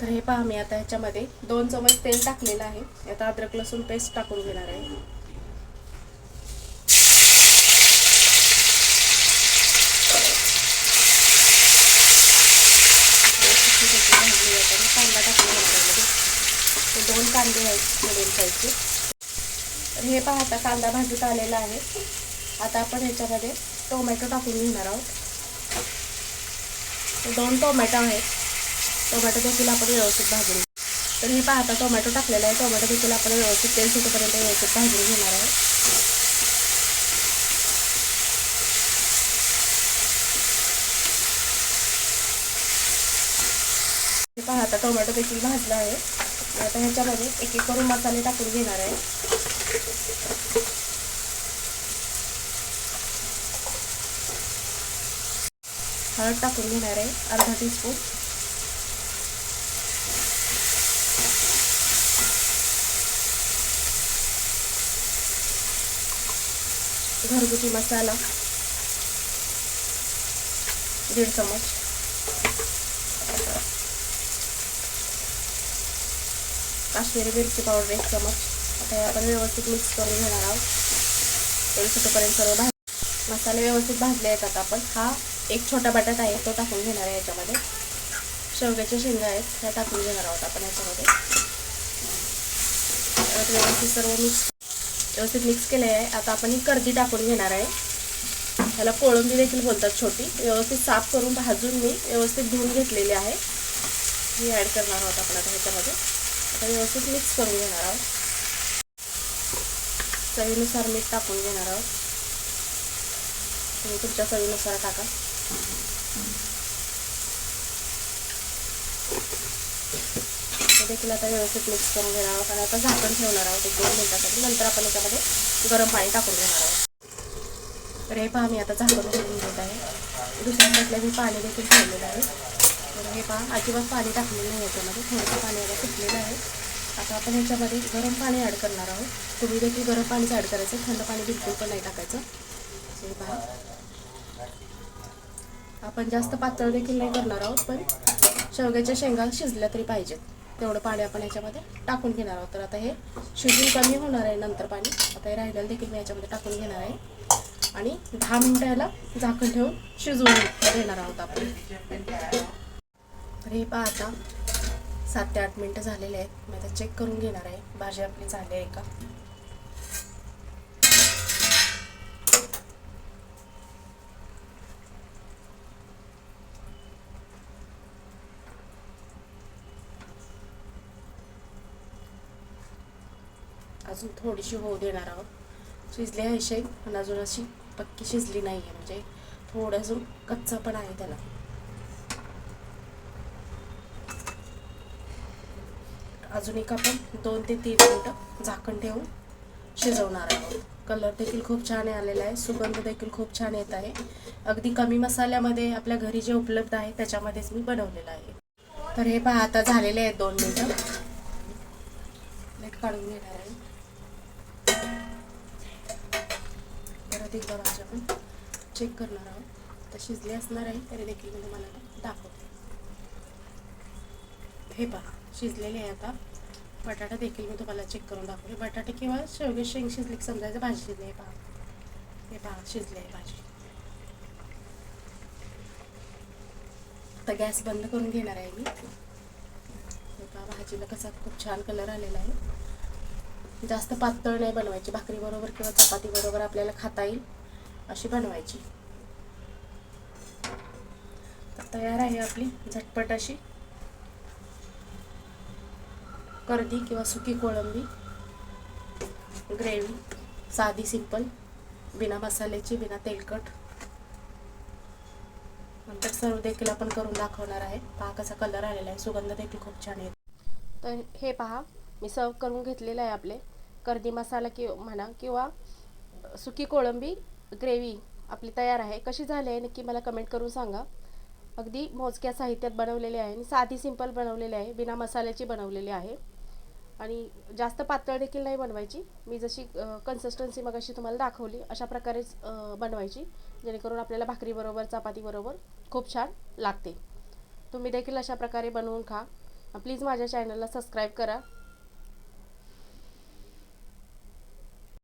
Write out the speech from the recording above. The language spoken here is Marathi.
तर हे पहा मी आता ह्याच्यामध्ये दोन चमच तेल टाकलेलं आहे. आता अद्रक लसूण पेस्ट टाकून घेणार आहे. कांदा टाकून घेणार आहे मध्ये. दोन कांदे आहेत मिडियम साईजचे तर हे पहा आता कांदा भाजत आलेला आहे. आता आपण ह्याच्यामध्ये टोमॅटो टाकून घेणार आहोत. दोन टोमॅटो आहेत. टोमॅटो देखील आपण व्यवस्थित भाजून घेऊ. तर हे पाहता टोमॅटो टाकलेला आहे. टोमॅटो देखील आपण व्यवस्थित तेल सुटेपर्यंत व्यवस्थित भाजून घेणार आहे. हे टोमॅटो देखील भाजला आहे. आता ह्याच्यामध्ये एक एक करून मसाले टाकून घेणार आहे. हळद टाकून घेणार आहे अर्धा टीस्पून घरगुती मसाला. दीड चमच. काश्मीरी मिरची पावडर एक चमच. आता हे आपण व्यवस्थित मिक्स करून घेणार आहोत. तेल सुटेपर्यंत सर्व भाज मसाले व्यवस्थित भाजले आहेत आता आपण. हा एक छोटा बटाटा आहे तो टाकून घेणार आहे याच्यामध्ये. शेवग्याच्या शेंगा आहेत त्या टाकून घेणार आहोत आपण याच्यामध्ये. व्यवस्थित सर्व मिक्स व्यवस्थित मिक्स केले आहे. आता आपण ही कर्दी टाकून घेणार आहे. ह्याला कोळंबी देखील बोलतात छोटी. व्यवस्थित साफ करून भाजून मी व्यवस्थित धुवून घेतलेली आहे. ही ॲड करणार आहोत आपण आता ह्याच्यामध्ये. आता व्यवस्थित मिक्स करून घेणार आहोत. चवीनुसार मीठ टाकून घेणार आहोत. तुम्ही तुमच्या चवीनुसार टाका. देखील आता व्यवस्थित मिक्स करून घेणार आहोत. आणि आता झाकण ठेवणार आहोत एक दोन मिनिटासाठी. नंतर आपण याच्यामध्ये गरम पाणी टाकून घेणार आहोत. तर हे पहा मी आता झाकण ठेवून घेत आहे. दुसऱ्या साईडला मी पाणी देखील ठेवलेलं आहे. तर हे पहा अजिबात पाणी टाकलेलं नाही याच्यामध्ये. थोडंसं पाणी आता सुटलेलं आहे. आता आपण ह्याच्यामध्ये गरम पाणी ॲड करणार आहोत. तुम्ही देखील गरम पाणीच ॲड करायचं. थंड पाणी बिलकुल पण नाही टाकायचं. हे पहा. आपण जास्त पातळ देखील नाही करणार आहोत पण शेवग्याच्या शेंगा शिजल्या तरी पाहिजेत. तेवढं पाणी आपण याच्यामध्ये टाकून घेणार आहोत. तर आता हे शिजून कमी होणार आहे नंतर पाणी. आता हे राहिलेलं देखील मी याच्यामध्ये टाकून घेणार आहे. आणि दहा मिनटं याला झाकण ठेवून शिजवून घेणार आहोत आपण. तर हे पहा आता सात ते आठ मिनटं झालेले आहेत. मी आता चेक करून घेणार आहे. भाजी आपली झाली आहे का? अजून थोडीशी होऊ देणार आहोत. शिजली आहे शेंग पण अजून अशी पक्की शिजली नाही आहे म्हणजे थोडं अजून कच्चा पण आहे त्याला. अजून एक आपण दोन ते तीन मिनटं झाकण ठेवून शिजवणार आहोत. कलर देखील खूप छान आलेला आहे. सुगंध देखील खूप छान येत आहे. अगदी कमी मसाल्यामध्ये आपल्या घरी जे उपलब्ध आहे त्याच्यामध्येच मी बनवलेलं आहे. तर हे पहा आता झालेले आहेत दोन मिनटं. काढून घेणार आहे. परत एकदा भाजी आपण चेक करणार आहोत. तर शिजली असणार आहे तरी देखील मी तुम्हाला दाखवते. हे पहा शिजलेले आहे आता. बटाटा देखील मी तुम्हाला चेक करून दाखवते. बटाटे किंवा शेवगे शेंग शिजली की समजायचं भाजी शिजली आहे पहा. हे पहा शिजली आहे भाजी. आता गॅस बंद करून घेणार आहे मी. हे पहा भाजीला कसा खूप छान कलर आलेला आहे. जास्त पातळ नाही बनवायची. भाकरीबरोबर किंवा चपातीबरोबर आपल्याला खाता येईल अशी बनवायची. तर तयार आहे आपली झटपट अशी. कर्दी किंवा सुकी कोळंबी ग्रेव्ही साधी सिंपल बिना मसाल्याची बिना तेलकट. नंतर सर्व देखील आपण करून दाखवणार आहे. पहा कसा कलर आलेला आहे. सुगंध देखील खूप छान येतो. तर हे पहा. मी सर्व करून घेतलेलं आहे आपले. कर्दी मसाला कि म्हणा किंवा सुकी कोळंबी ग्रेव्ही आपली तयार आहे. कशी झाली आहे नक्की मला कमेंट करून सांगा. अगदी मोजक्या साहित्यात बनवलेले आहे आणि साधी सिंपल बनवलेली आहे. बिना मसाल्याची बनवलेली आहे. आणि जास्त पातळ देखील नाही बनवायची. मी जशी कन्सिस्टन्सी मग अशी तुम्हाला दाखवली अशा प्रकारेच बनवायची. जेणेकरून आपल्याला भाकरीबरोबर चपातीबरोबर खूप छान लागते. तुम्ही देखील अशा प्रकारे बनवून खा. प्लीज माझ्या चॅनलला सबस्क्राईब करा.